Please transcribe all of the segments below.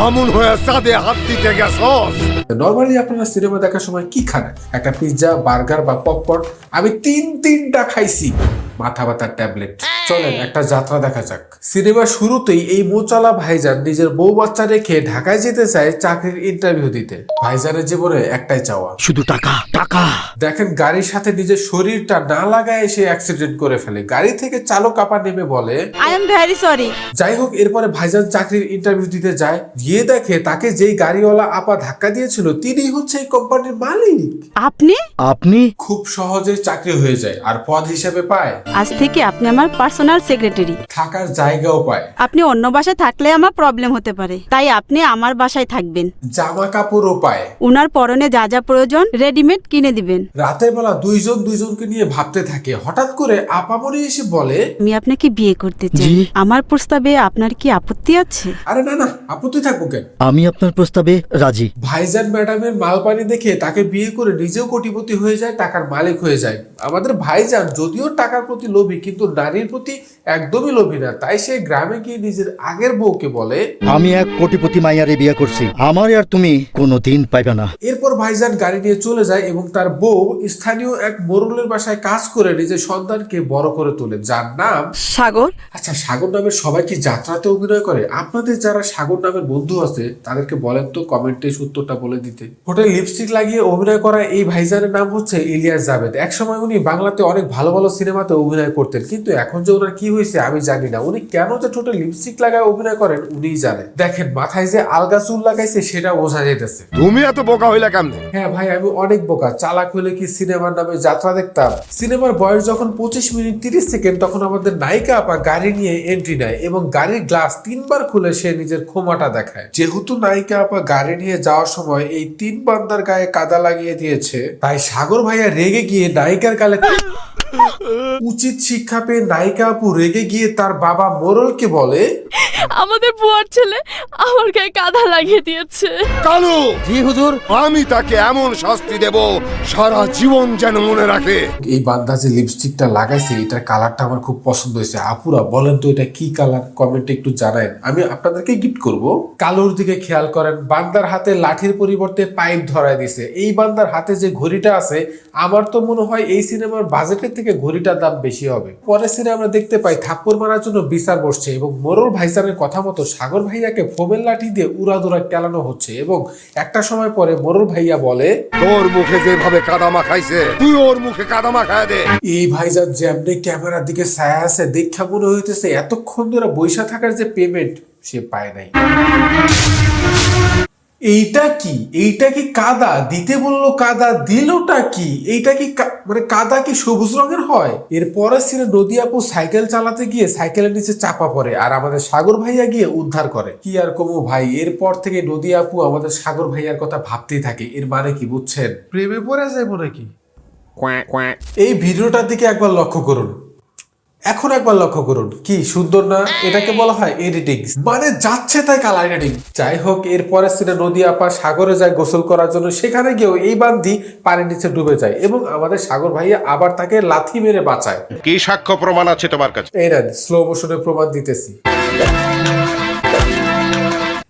বামুন হয়ে সাদে হাত দিতে গেছস। নর্মালি আপনারা সিনেমা দেখার সময় কি খান? একটা পিৎজা বার্গার বা পপকর্ন আমি তিন তিনটা খাইছি। মাথা ব্যথার ট্যাবলেট। চলেন একটা যাত্রা দেখা যাক। সিনেমার শুরুতেই এই মোচালা ভাইজান নিজের বউ বাচ্চা রেখে ঢাকায় যেতে চায় চাকরির ইন্টারভিউ দিতে। ভাইজানের জীবনে একটাই চাওয়া। শুধু টাকা টাকা। দেখেন গাড়ির সাথে নিজের শরীরটা না লাগায় সে অ্যাক্সিডেন্ট করে ফেলে। গাড়ি থেকে চালক আপা নেমে বলে আই এম ভেরি সরি যাই হোক এরপরে ভাইজান চাকরির ইন্টারভিউ দিতে যায়। গিয়ে দেখে তাকে যেই গাড়িওয়ালা আপা ধাক্কা দিয়েছিল তিনি হচ্ছে এই কোম্পানির মালিক। আপনি? আপনি? খুব সহজে চাকরি হয়ে যায় আর পদ হিসেবে পায়। আজ থেকে আপনি আমার পার্সোনাল সেক্রেটারি থাকার জায়গাও পায়। আপনি অন্য বাসায় থাকলে আমার প্রবলেম হতে পারে। তাই আপনি আমার বাসায় থাকবেন। জামা কাপড়ও পায়। উনার পরনে যা যা প্রয়োজন রেডিমেড কিনে দিবেন। রাতের বেলা দুইজন দুইজনকে নিয়ে ভাবতে থাকে। হঠাৎ করে আপামনি এসে বলে আমি আপনাকে বিয়ে করতে চাই। আমার প্রস্তাবে আপনার কি আপত্তি আছে? আরে না না আপত্তি থাকব কেন? আমি আপনার প্রস্তাবে রাজি। ভাইজান ম্যাডামের মালপানি দেখে তাকে বিয়ে করে নিজেও কোটিপতি হয়ে যায় টাকার মালিক হয়ে যায়। আমাদের ভাইজান যদিও টাকার প্রতি লোভী কিন্তু নারীর প্রতি একদমই লোভী না। তাই সে গ্রামে গিয়ে নিজের আগের বউকে বলে আমি এক কোটিপতি মাইয়ারে বিয়ে করছি। আমার আর তুমি কোনো দিন পাইবে না। এরপর ভাইজান গাড়ি নিয়ে চলে যায় এবং তার বউ স্থানীয় এক মোরলের বাসায় কাজ করে নিজের সন্তানকে বড় করে তোলে। যার নাম সাগর? আচ্ছা সাগর নামের সবাই কি যাত্রাতে অভিনয় করে? আপনাদের যারা সাগর নামের বন্ধু আছে তাদেরকে বলেন তো কমেন্টে উত্তরটা বলে দিতে। হোটেল লিপস্টিক লাগিয়ে অভিনয় করা এই ভাইজানের নাম হচ্ছে ইলিয়াস জাভেদ। একসময় উনি বাংলাতে অনেক ভালো ভালো সিনেমাতে অভিনয় করতেন। কিন্তু এখন যে ওনার কি হয়েছে আমি জানি না। উনি কেন যে ঠোঁটে লিপস্টিক লাগায় অভিনয় করেন উনিই জানেন। দেখেন মাথায় যে আলগা চুল লাগাইছে সেটা বোঝা যাইতেছে। তুমি এত বোকা হইলে কেমনে? হ্যাঁ ভাই আমি অনেক বোকা। চালাক হলে কি সিনেমার নামে যাত্রা দেখতাম? সিনেমার বয়স যখন পঁচিশ মিনিট তিরিশ সেকেন্ড তখন আমাদের নায়িকা আপা গাড়ি নিয়ে এন্ট্রি নেয় এবং গাড়ির গ্লাস তিনবার খুলে সে নিজের ক্ষমাটা দেখায়। যেহেতু নায়িকা আপা গাড়ি নিয়ে যাওয়ার সময় এই তিন বান্দার গায়ে কাদা লাগিয়ে দিয়েছে তাই সাগর ভাইয়া রেগে গিয়ে নায়িকার গালে উচিত শিক্ষা পেয়ে নায়িকা আপু রেগে গিয়ে তার বাবা মোরলকে বলে আমাদের বুয়ার ছেলে আমার গায়ে কাঁধা লাগিয়ে দিয়েছে। কালু! জি হুজুর? আমি তাকে এমন শাস্তি দেব সারা জীবন যেন মনে রাখে। এই বান্দা যে লিপস্টিকটা লাগাইছে এটার কালারটা আমার খুব পছন্দ হয়েছে। আপুরা বলেন তো এটা কি কালার কমেন্টে একটু জানায়েন। আমি আপনাদেরকে গিফট করব। কালোর দিকে খেয়াল করেন বান্দার হাতে লাঠির পরিবর্তে পাইপ ধরায় দিছে। এই বান্দার হাতে যে ঘড়িটা আছে আমার তো মনে হয় এই সিনেমার বাজেটের থেকে ঘড়িটার দাম বেশি হবে। পরের সিনে আমরা দেখতে পাই থাপ্পড় মারার জন্য বিচার বসছে এবং মোরল ভাইজানের কথা মতো সাগর ভাইয়াকে ফোমের লাঠি দিয়ে উড়াদুরা কেলানো হচ্ছে এবং একটা সময় পরে মোরল ভাইয়া বলে তোর মুখে যেভাবে কাদামা খাইছে তুই ওর মুখে কাদামা খায় দে। এই ভাইজান যেমনি ক্যামেরার দিকে ছায়া আছে দেখা মনে হইতেছে এতক্ষণ ধরে বৈশা থাকার যে পেমেন্ট সে পায় নাই। এইটা কি? এইটা কি কাদা? দিতে বলল কাদা দিলটা কি? এইটা কি কা- মানে কাদা কি সবুজ রঙের হয়? এরপরে ছিল নদী আপু সাইকেল চালাতে গিয়ে সাইকেলের নিচে চাপা পড়ে আর আমাদের সাগর ভাইয়া গিয়ে উদ্ধার করে। কি আর কমু ভাই? এরপর থেকে নদী আপু আমাদের সাগর ভাইয়ার কথা ভাবতেই থাকে। এর মানে কি বুঝছেন? প্রেমে পড়ে যাব নাকি? এই ভিডিওটার দিকে একবার লক্ষ্য করুন। এখন একবার লক্ষ্য করুন। কি সুন্দর না? এটাকে বলা হয় এডিটিং। মানে যাচ্ছে তাই কালার এডিটিং যাই হোক এরপরে সিনে নদী আপা সাগরে যায় গোসল করার জন্য সেখানে গিয়েও এই বান্দি পানির নিচে ডুবে যায় এবং আমাদের সাগর ভাইয়া আবার তাকে লাথি মেরে বাঁচায়। কি সাক্ষ্য প্রমাণ আছে তোমার কাছে? এই না স্লো মোশনে প্রমাণ দিতেছি।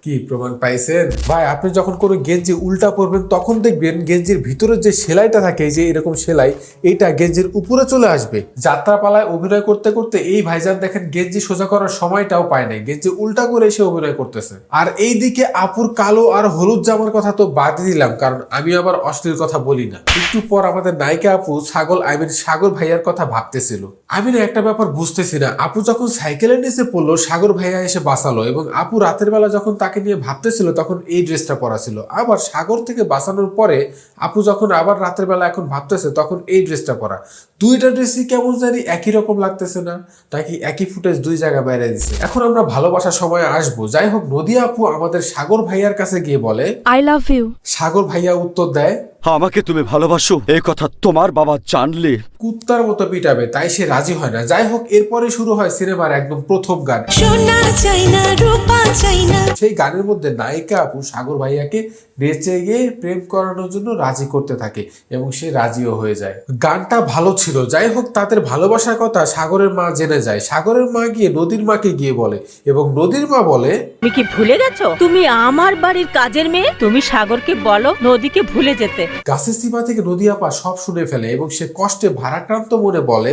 কি প্রমাণ পাইছেন? ভাই, আপনি যখন কোনো গেঞ্জি উল্টা পরবেন, তখন দেখবেন গেঞ্জির ভিতরে যে সেলাইটা থাকে যে এরকম সেলাই, এইটা গেঞ্জির উপরে চলে আসবে। যাত্রাপালায় অভিনয় করতে করতে এই ভাইজান দেখেন গেঞ্জি সোজা করার সময়টাও পায় নাই। গেঞ্জি উল্টা করে এসে অভিনয় করতেছে। আর এইদিকে আপুর কালো আর হলুদ জামার কথা তো বাদ দিলাম, কারণ আমি আবার অশ্লীল কথা বলি না। একটু পর আমাদের নায়িকা আপু ছাগল আই মিন সাগর ভাইয়ার কথা ভাবতেছিল। আমি না একটা ব্যাপার বুঝতেছি না, আপু যখন সাইকেলের নিচে পড়ল, সাগর ভাইয়া এসে বাঁচালো এবং আপু রাতের বেলা যখন তাকে নিয়ে ভাবতেছিল তখন এই ড্রেসটা পরা ছিল। আবার সাগর থেকে বাঁচানোর পরে আপু যখন আবার রাতের বেলা এখন ভাবতেছে তখন এই ড্রেসটা পরা। দুইটা ড্রেসই কেমন জানি একই রকম লাগতেছে না নাকি একই ফুটেজ দুই জায়গা বাইরে দিছে। এখন আমরা ভালোবাসার সময় আসব। যাই হোক নদী আপু আমাদের সাগর ভাইয়ার কাছে গিয়ে বলে আই লাভ ইউ সাগর ভাইয়া উত্তর দেয় আমাকে তুমি ভালোবাসো এই কথা তোমার বাবা জানলে। কুত্তার মতো পিটাবে তাই সে রাজি হয় না। যাই হোক এরপরে শুরু হয় সিনেমার একদম প্রথম গান। সোনা চাই না রূপা চাই না। সেই গানের মধ্যে নায়িকা আপু সাগর ভাইয়াকে বেঁচে গিয়ে প্রেম করানোর জন্য রাজি করতে থাকে এবং সে রাজিও হয়ে যায়। গানটা ভালো ছিল যাই হোক তাদের ভালোবাসার কথা সাগরের মা জেনে যায়। সাগরের মা গিয়ে নদীর মাকে গিয়ে বলে এবং নদীর মা বলে তুমি কি ভুলে গেছো? তুমি আমার বাড়ির কাজের মেয়ে? তুমি সাগরকে বলো নদীকে ভুলে যেতে। গাছের সীমা থেকে নদী আপা সব শুনে ফেলে এবং সে কষ্টে ভারাক্রান্ত মনে বলে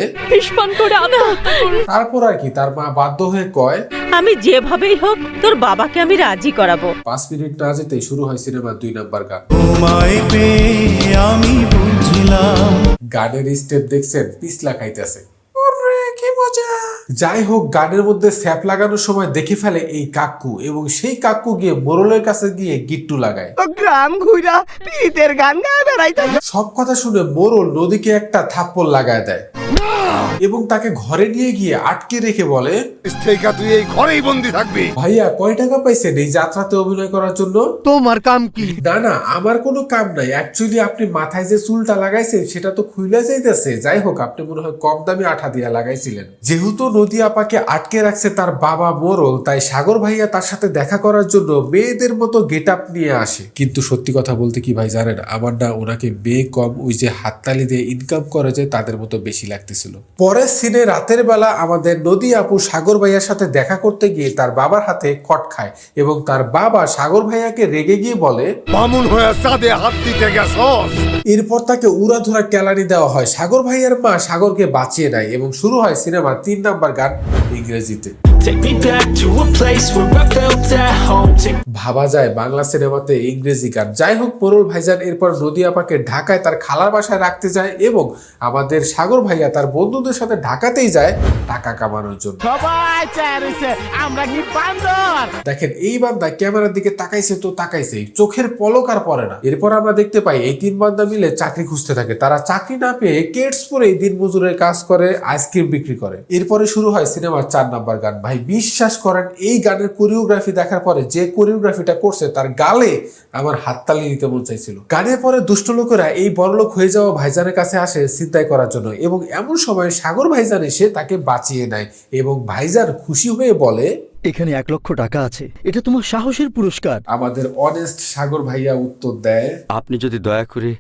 তারপর আর কি তার মা বাধ্য হয়ে কয় আমি যেভাবেই হোক তোর বাবাকে আমি রাজি করাবো। পাঁচ মিনিট না যেতেই শুরু হয় সিনেমার দুই নাম্বার গান। আমি বুঝলাম। গানের স্টেপ দেখছেন পিছলা খাইতেছে। ওরে, কি মজা! যাই হোক গানের মধ্যে স্যাপ লাগানোর সময় দেখে ফেলে এই কাকু এবং সেই কাকু গিয়ে মোরলের কাছে গিয়ে গিট্টু লাগায়। গ্রাম ঘুরা পিতের গান গায়ে বেড়াইতে সব কথা শুনে মোরল নদীকে একটা থাপ্পড় লাগায় দেয়। এবং তাকে ঘরে নিয়ে গিয়ে আটকে রেখে বলে তুই এই ঘরেই বন্দি থাকবি। ভাইয়া কয় টাকা পাইছেন এই যাত্রাতে অভিনয় করার জন্য? তোমার কাম কি? না না আমার কোনো কাম নাই। অ্যাকচুয়ালি আপনি মাথায় যে চুলটা লাগাইছেন সেটা তো খুইলা যাইতেছে। যাই হোক আপনি মনে হয় কম দামি আঠা দিয়া লাগাইছিলেন। যেহেতু নদী আপাকে আটকে রাখছে তার বাবা মোরল তাই সাগর ভাইয়া তার সাথে দেখা করার জন্য মেয়েদের মতো গেট আপ নিয়ে আসে। কিন্তু সত্যি কথা বলতে কি ভাই জানেন আমার না ওনাকে মেয়ে কম ওই যে হাততালি দিয়ে ইনকাম করা যায় তাদের মতো বেশি লাগতেছিল। পরের সিনে রাতের বেলা আমাদের নদী আপু সাগর ভাইয়ার সাথে দেখা করতে গিয়ে তার বাবার হাতে কট খায় এবং তার বাবা সাগর ভাইয়াকে রেগে গিয়ে বলে বামুন হয়ে হাত দিতে গেছস? এরপর তাকে উড়াধুরা কেলানি দেওয়া হয়। সাগর ভাইয়ার মা সাগরকে বাঁচিয়ে নেয় এবং শুরু হয় সিনেমার তিন নাম্বার গান ইংরেজিতে। Take me back to a place where I ভাবা যায় বাংলা সিনেমাতে ইংরেজি গান। যাই হোক পরুল ভাইজান এরপর নদী আপাকে ঢাকায় তার খালার বাসায় রাখতে যায় এবং আমাদের সাগর ভাইয়া তার বন্ধুদের সাথে ঢাকাতেই যায় টাকা কামানোর জন্য। আমরা কি বান্দর? দেখেন এই বান্দা ক্যামেরার দিকে তাকাইছে তো তাকাইছে চোখের পলক আর পড়ে না। এরপর আমরা দেখতে পাই এই তিন বান্দা মিলে চাকরি খুঁজতে থাকে। তারা চাকরি না পেয়ে কেটস পরে দিন মজুরের কাজ করে আইসক্রিম বিক্রি করে। এরপরে শুরু হয় সিনেমার চার নাম্বার গান। ভাই বিশ্বাস করেন এই গানের কোরিওগ্রাফি দেখার পরে যে কোরিওগ্রাফিটা করছে তার গালে আমার হাততালি নিতে মন চাইছিল। গানের পরে দুষ্ট লোকেরা এই বড়লোক হয়ে যাওয়া ভাইজানের কাছে আসে চিন্তাই করার জন্য এবং এমন সময় সাগর ভাইজান এসে তাকে বাঁচিয়ে নেয় এবং ভাইজান খুশি হয়ে বলে এখানে এক লক্ষ টাকা আছে। এটা তোমার সাহসের পুরস্কার। আমাদের অনেস্ট সাগর ভাইয়া উত্তর দেয় আপনি যদি দয়া করে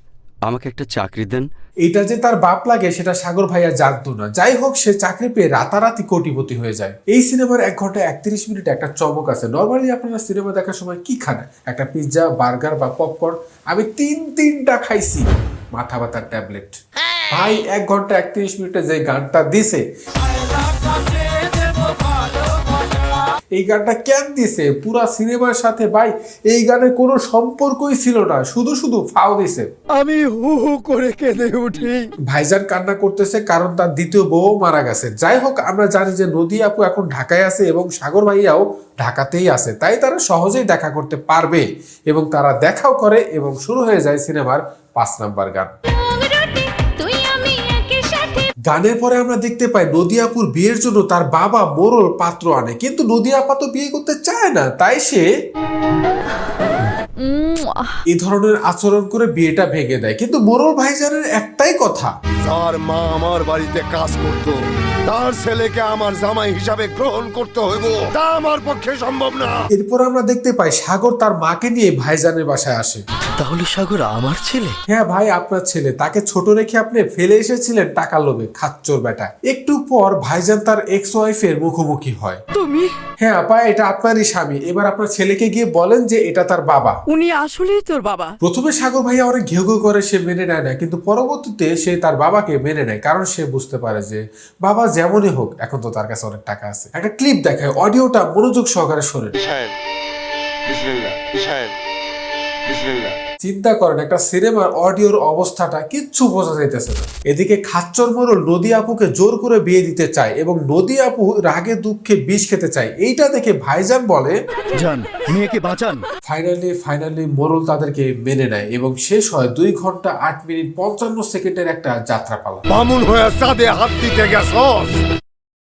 আমাকে একটা চাকরি দেন এটা যে তার বাপ লাগে সেটা সাগর ভাইয়া জানতো না। যাই হোক সে চাকরি পেয়ে রাতারাতি কোটিপতি হয়ে যায়। এই সিনেমার এক ঘণ্টা একত্রিশ মিনিট একটা চমক আছে। নর্মালি আপনারা সিনেমা দেখার সময় কি খান? একটা পিৎজা বার্গার বা পপকর্ন আমি তিন তিনটা খাইছি। মাথা ব্যথার ট্যাবলেট ভাই এক ঘণ্টা একত্রিশ মিনিটে যে গানটা দিছে এই গানটা কেন দিছে? পুরা সিনেমার সাথে ভাই এই গানের কোনো সম্পর্কই ছিল না শুধু শুধু ফাও দিছে। আমি হু হু করে কেঁদে উঠি। ভাইজান কান্না করতেছে কারণ তার দ্বিতীয় বউ মারা গেছে। যাই হোক আমরা জানি যে নদী আপু এখন ঢাকায় আছে এবং সাগর ভাইয়াও ঢাকাতেই আছে। তাই তারা সহজেই দেখা করতে পারবে এবং তারা দেখাও করে এবং শুরু হয়ে যায় সিনেমার পাঁচ নাম্বার গান। গানের পরে আমরা দেখতে পাই নদিয়াপুর বিয়ের জন্য তার বাবা মোরল পাত্র আনে। কিন্তু নদী আপা তো বিয়ে করতে চায় না তাই সে এই ধরনের আচরণ করে বিয়েটা ভেঙে দেয়। কিন্তু মোরল ভাইজানের একটাই কথা যার মা আমার বাড়িতে কাজ করত। তার ছেলেকে আমার জামাই হিসাবে গ্রহণ করতে হইব। তা আমার পক্ষে সম্ভব না। এরপর আমরা দেখতে পাই সাগর তার মাকে নিয়ে ভাইজানের বাসায় আসে। তাহলে সাগর আমার ছেলে? হ্যাঁ ভাই আপনার ছেলে। তাকে ছোট রেখে আপনি ফেলে এসেছিলেন টাকা লোভে। খাচ্চোর বেটা। একটু পর ভাইজান তার এক্স ওয়াইফের মুখোমুখি হয়। তুমি? হ্যাঁ আপা এটা আপনারই স্বামী। এবার আপনার ছেলেকে গিয়ে বলেন যে এটা তার বাবা। উনি আসলেই তোর বাবা। প্রথমে সাগর ভাইয়া অনেক ঘেউ ঘেউ করে সে মেনে নেয় না। কিন্তু পরবর্তীতে সে তার বাবাকে মেনে নেয়। কারণ সে বুঝতে পারে যে বাবা যেমনই হোক এখন তো তার কাছে অনেক টাকা আছে। একটা ক্লিপ দেখায়। অডিওটা মনোযোগ সহকারে শোনেন। চিন্তা করেন একটা সিনেমার অডিওর অবস্থাটা কিচ্ছু বোঝা যাইতেছে না। এদিকে খাচ্চর মোরল নদী আপুকে জোর করে বিয়ে দিতে চায় এবং নদী আপু রাগে দুঃখে বিষ খেতে চায়। এইটা দেখে ভাইজান বলে যান মেয়েকে বাঁচান। ফাইনালি ফাইনালি মোরল তাদেরকে মেনে নেয় এবং শেষ হয় দুই ঘণ্টা আট মিনিট পঞ্চান্ন সেকেন্ডের একটা যাত্রাপালা। বামুন হয়ে চাঁদে হাত দিতে গেছস।